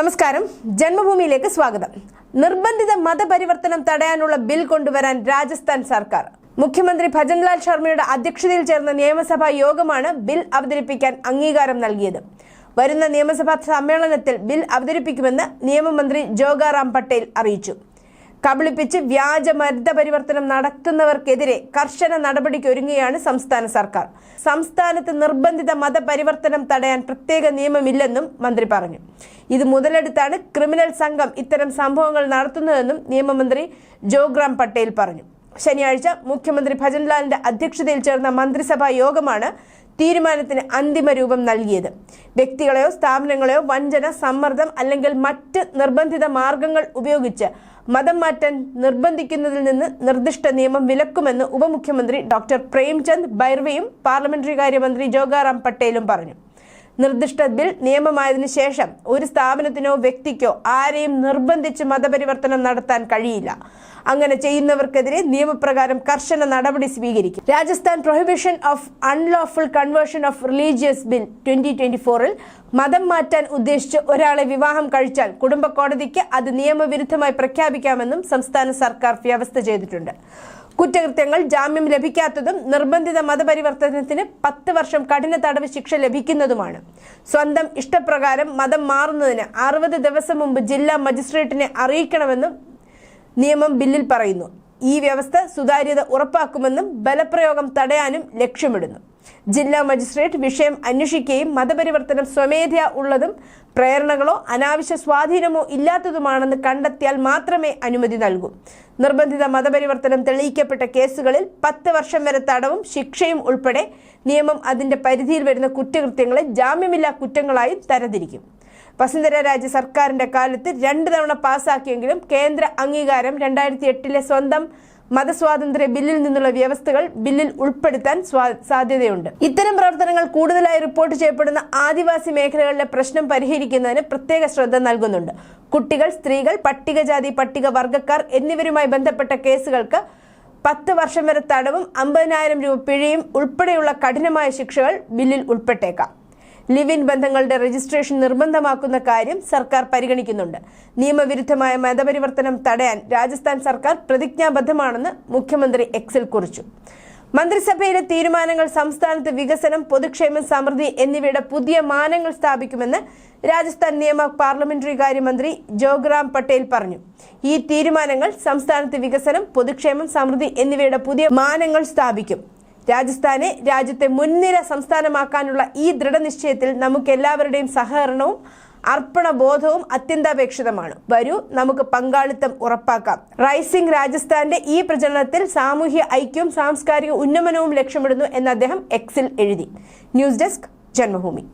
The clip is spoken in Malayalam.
നമസ്കാരം. ജന്മഭൂമിയിലേക്ക് സ്വാഗതം. നിർബന്ധിത മതപരിവർത്തനം തടയാനുള്ള ബിൽ കൊണ്ടുവരാൻ രാജസ്ഥാൻ സർക്കാർ. മുഖ്യമന്ത്രി ഭജൻലാൽ ശർമ്മയുടെ അധ്യക്ഷതയിൽ ചേർന്ന നിയമസഭാ യോഗമാണ് ബിൽ അവതരിപ്പിക്കാൻ അംഗീകാരം നൽകിയത്. വരുന്ന നിയമസഭാ സമ്മേളനത്തിൽ ബിൽ അവതരിപ്പിക്കുമെന്ന് നിയമമന്ത്രി ജോഗാറാം പട്ടേൽ അറിയിച്ചു. കബളിപ്പിച്ച് വ്യാജ മതപരിവർത്തനം നടത്തുന്നവർക്കെതിരെ കർശന നടപടിക്കൊരുങ്ങുകയാണ് സംസ്ഥാന സർക്കാർ. സംസ്ഥാനത്ത് നിർബന്ധിത മതപരിവർത്തനം തടയാൻ പ്രത്യേക നിയമമില്ലെന്നും മന്ത്രി പറഞ്ഞു. ഇത് മുതലെടുത്താണ് ക്രിമിനൽ സംഘം ഇത്തരം സംഭവങ്ങൾ നടത്തുന്നതെന്നും നിയമമന്ത്രി ജോഗ്രാം പട്ടേൽ പറഞ്ഞു. ശനിയാഴ്ച മുഖ്യമന്ത്രി ഭജൻലാലിന്റെ അധ്യക്ഷതയിൽ ചേർന്ന മന്ത്രിസഭാ യോഗമാണ് തീരുമാനത്തിന് അന്തിമ രൂപം നൽകിയത്. വ്യക്തികളെയോ സ്ഥാപനങ്ങളെയോ വഞ്ചന സമ്മർദ്ദം അല്ലെങ്കിൽ മറ്റ് നിർബന്ധിത മാർഗങ്ങൾ ഉപയോഗിച്ച് മതം മാറ്റാൻ നിർബന്ധിക്കുന്നതിൽ നിന്ന് നിർദ്ദിഷ്ട നിയമം വിലക്കുമെന്ന് ഉപമുഖ്യമന്ത്രി ഡോക്ടർ പ്രേംചന്ദ് ബൈർവയും പാർലമെന്ററി കാര്യമന്ത്രി ജോഗാറാം പട്ടേലും പറഞ്ഞു. നിർദ്ദിഷ്ട ബിൽ നിയമമായതിനു ശേഷം ഒരു സ്ഥാപനത്തിനോ വ്യക്തിക്കോ ആരെയും നിർബന്ധിച്ച് മതപരിവർത്തനം നടത്താൻ കഴിയില്ല. അങ്ങനെ ചെയ്യുന്നവർക്കെതിരെ നിയമപ്രകാരം കർശന നടപടി സ്വീകരിക്കും. Rajasthan prohibition of unlawful conversion of religious bill twenty twenty ഫോറിൽ മതം മാറ്റാൻ ഉദ്ദേശിച്ച് ഒരാളെ വിവാഹം കഴിച്ചാൽ കുടുംബ കോടതിക്ക് അത് നിയമവിരുദ്ധമായി പ്രഖ്യാപിക്കാമെന്നും സംസ്ഥാന സർക്കാർ വ്യവസ്ഥ ചെയ്തിട്ടുണ്ട്. കുറ്റകൃത്യങ്ങൾ ജാമ്യം ലഭിക്കാത്തതും നിർബന്ധിത മതപരിവർത്തനത്തിന് പത്ത് വർഷം കഠിന തടവ് ശിക്ഷ ലഭിക്കുന്നതുമാണ്. സ്വന്തം ഇഷ്ടപ്രകാരം മതം മാറുന്നതിന് അറുപത് ദിവസം മുമ്പ് ജില്ലാ മജിസ്ട്രേറ്റിനെ അറിയിക്കണമെന്നും നിയമം ബില്ലിൽ പറയുന്നു. ഈ വ്യവസ്ഥ സുതാര്യത ഉറപ്പാക്കുമെന്നും ബലപ്രയോഗം തടയാനും ലക്ഷ്യമിടുന്നു. ജില്ലാ മജിസ്ട്രേറ്റ് വിഷയം അന്വേഷിക്കുകയും മതപരിവർത്തനം സ്വമേധയാ ഉള്ളതും പ്രേരണകളോ അനാവശ്യ സ്വാധീനമോ ഇല്ലാത്തതുമാണെന്ന് കണ്ടെത്തിയാൽ മാത്രമേ അനുമതി നൽകൂ. നിർബന്ധിത മതപരിവർത്തനം തെളിയിക്കപ്പെട്ട കേസുകളിൽ പത്ത് വർഷം വരെ തടവും ശിക്ഷയും ഉൾപ്പെടെ നിയമം അതിന്റെ പരിധിയിൽ വരുന്ന കുറ്റകൃത്യങ്ങളെ ജാമ്യമില്ലാ കുറ്റങ്ങളായും തരംതിരിക്കും. വസുന്ധര രാജ സർക്കാരിന്റെ കാലത്ത് രണ്ട് തവണ പാസാക്കിയെങ്കിലും കേന്ദ്ര അംഗീകാരം രണ്ടായിരത്തി എട്ടിലെ സ്വന്തം മതസ്വാതന്ത്ര്യ ബില്ലിൽ നിന്നുള്ള വ്യവസ്ഥകൾ ബില്ലിൽ ഉൾപ്പെടുത്താൻ സാധ്യതയുണ്ട്. ഇത്തരം പ്രവർത്തനങ്ങൾ കൂടുതലായി റിപ്പോർട്ട് ചെയ്യപ്പെടുന്ന ആദിവാസി മേഖലകളിലെ പ്രശ്നം പരിഹരിക്കുന്നതിന് പ്രത്യേക ശ്രദ്ധ നൽകുന്നുണ്ട്. കുട്ടികൾ സ്ത്രീകൾ പട്ടികജാതി പട്ടിക വർഗക്കാർ എന്നിവരുമായി ബന്ധപ്പെട്ട കേസുകൾക്ക് പത്ത് വർഷം വരെ തടവും അമ്പതിനായിരം രൂപ പിഴയും ഉൾപ്പെടെയുള്ള കഠിനമായ ശിക്ഷകൾ ബില്ലിൽ ഉൾപ്പെട്ടേക്കാം. ലിവ് ഇൻ ബന്ധങ്ങളുടെ രജിസ്ട്രേഷൻ നിർബന്ധമാക്കുന്ന കാര്യം സർക്കാർ പരിഗണിക്കുന്നുണ്ട്. നിയമവിരുദ്ധമായ മതപരിവർത്തനം തടയാൻ രാജസ്ഥാൻ സർക്കാർ പ്രതിജ്ഞാബദ്ധമാണെന്ന് മുഖ്യമന്ത്രി എക്സിൽ കുറിച്ചു. മന്ത്രിസഭയിലെ തീരുമാനങ്ങൾ സംസ്ഥാനത്ത് വികസനം പൊതുക്ഷേമം സമൃദ്ധി എന്നിവയുടെ പുതിയ മാനങ്ങൾ സ്ഥാപിക്കുമെന്ന് രാജസ്ഥാൻ നിയമ പാർലമെന്ററി കാര്യമന്ത്രി ജോഗ്രാം പട്ടേൽ പറഞ്ഞു. ഈ തീരുമാനങ്ങൾ സംസ്ഥാനത്ത് വികസനം പൊതുക്ഷേമം സമൃദ്ധി എന്നിവയുടെ പുതിയ മാനങ്ങൾ സ്ഥാപിക്കും. രാജസ്ഥാനെ രാജ്യത്തെ മുൻനിര സംസ്ഥാനമാക്കാനുള്ള ഈ ദൃഢനിശ്ചയത്തിൽ നമുക്ക് എല്ലാവരുടെയും സഹകരണവും അർപ്പണബോധവും അത്യന്താപേക്ഷിതമാണ്. വരൂ നമുക്ക് പങ്കാളിത്തം ഉറപ്പാക്കാം. റൈസിംഗ് രാജസ്ഥാന്റെ ഈ പ്രചരണത്തിൽ സാമൂഹ്യ ഐക്യവും സാംസ്കാരിക ഉന്നമനവും ലക്ഷ്യമിടുന്നു എന്ന് അദ്ദേഹം എക്സിൽ എഴുതി. News desk Janmabhumi.